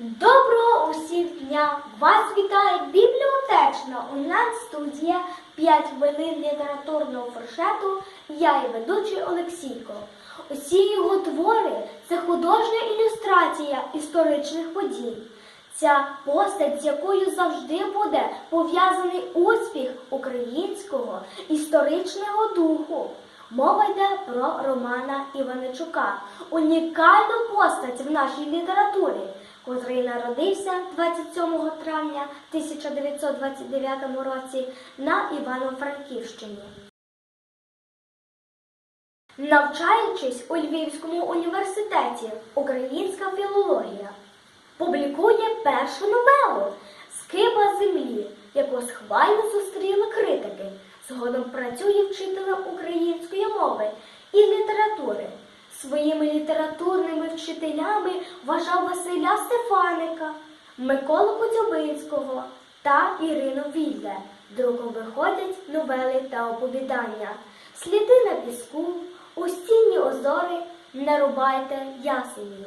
Доброго усім дня! Вас вітає бібліотечна онлайн-студія 5 хвилин літературного фуршету. Я і ведучий Олексійко. Усі його твори це художня ілюстрація історичних подій. Ця постать, з якою завжди буде пов'язаний успіх українського історичного духу. Мова йде про Романа Іваничука, унікальну постать в нашій літературі, котрий народився 27 травня 1929 році на Івано-Франківщині. Навчаючись у Львівському університеті Українська філологія, публікує першу новелу Скиба землі, яку схвально зустріли критики. Згодом працює вчителем української мови і літератури. Своїми літературними вчителями вважав Василя Стефаника, Миколу Коцюбинського та Ірину Вільде. Друком виходять новели та оповідання. Сліди на піску, Устінні озори, не рубайте ясені.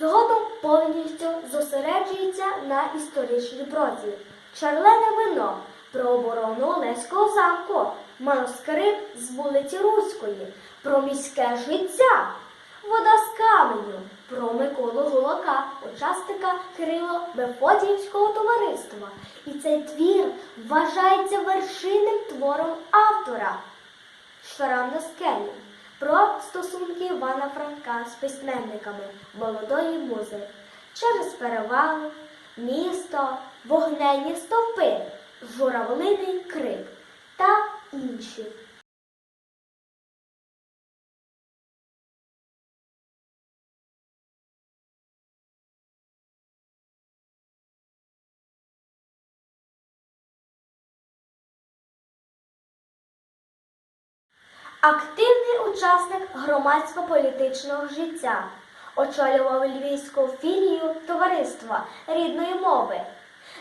Згодом повністю зосереджується на історичній прозі. Чарлене вино про оборону Олеського замку, манускрипт з вулиці Руської, про міське життя, вода з каменю, про Миколу Гулака, учасника Кирило Мефодіївського товариства. І цей твір вважається вершинним твором автора. Шрам на скелі про стосунки Івана Франка з письменниками молодої музи через перевал, місто, вогненні стовпи, журавлиний крик та інші. Активний учасник громадсько-політичного життя, очолював Львівську філію товариства рідної мови,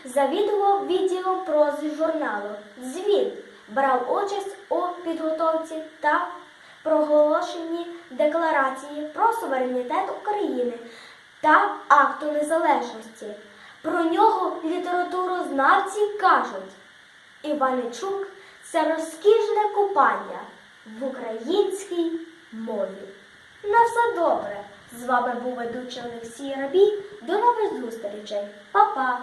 завідував відділом прози журналу «Звіт», брав участь у підготовці та проголошенні декларації про суверенітет України та акту незалежності. Про нього літературознавці кажуть. Іваничук це розкішне купання в українській мові. На все добре. З вами був ведучий Олексій Рабій. До нових зустрічей. Па-па!